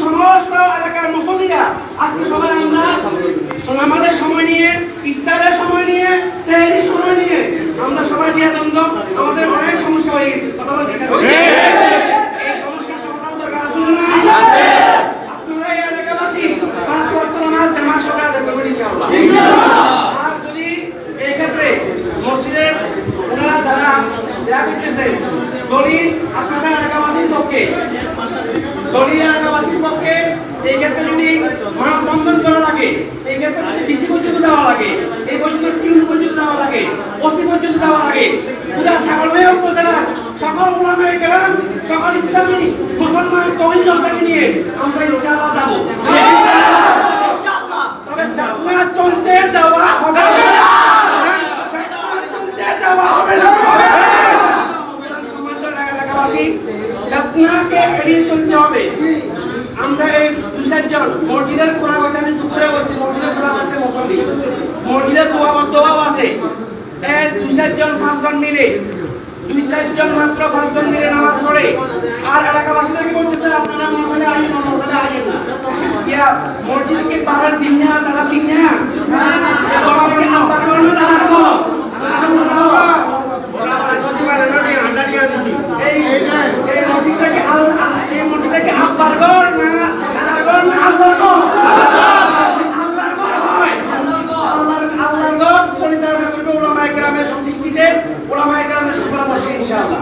সমস্ত এলাকার মুসল্লিরা আজকে সবাই আমরা আমাদের সময় নিয়ে ইফতারের সময় নিয়ে সেহরির সময় নিয়ে আমরা সবাই দিয়ে আমাদের অনেক সমস্যা হয়ে গেছে। কথা বলতে এই সমস্যার সমাধান দরকার আছে না আপনারা এই এলাকাবাসী পাঁচ ওয়াক্ত নামাজ জামাত সবাই আদায় করবেন ইনশাআল্লাহ। আর যদি এই ক্ষেত্রে মসজিদের ওনারা যারা দেয়া করতেছেন দলিল আপনাদের এলাকাবাসীর পক্ষে দলিল এলাকাবাসীর পক্ষে এই ক্ষেত্রে যদি মানববন্ধন করা লাগে এই ক্ষেত্রে যদি ডিসি পর্যন্ত যাওয়া লাগে এই পর্যন্ত টিউন পর্যন্ত যাওয়া লাগে ওসি পর্যন্ত যাওয়া লাগে পুরা সাগরমেয় উপজেলা সকল ওলামায়ে কেরাম সকল ইসলামী মুসলমান তহিদ জনতাকে নিয়ে আমরা ইনশাআল্লাহ যাব তবে যাত্রা চলতে দেওয়া হবে না যাত্রা চলতে দেওয়া হবে না সুতরাং সমাজের এলাকাবাসী যাত্রাকে এড়িয়ে চলতে হবে। আমরা এই দু চারজন, মসজিদের খোলা কথা আমি দুপুরে বলছি, মসজিদের কোরআন আছে মসলি মসজিদের দোয়া দোয়াও আছে। এর দু চারজন, পাঁচজন মিলে দুই চারজন মাত্র পাঁচজন মিলে নামাজ পড়ে। আর এলাকাবাসীদেরকে বলতেছে? আপনারা মনে হয় সুদৃষ্টিতে ওলামায় কালামের সুপরামর্শে ইনশাআল্লাহ।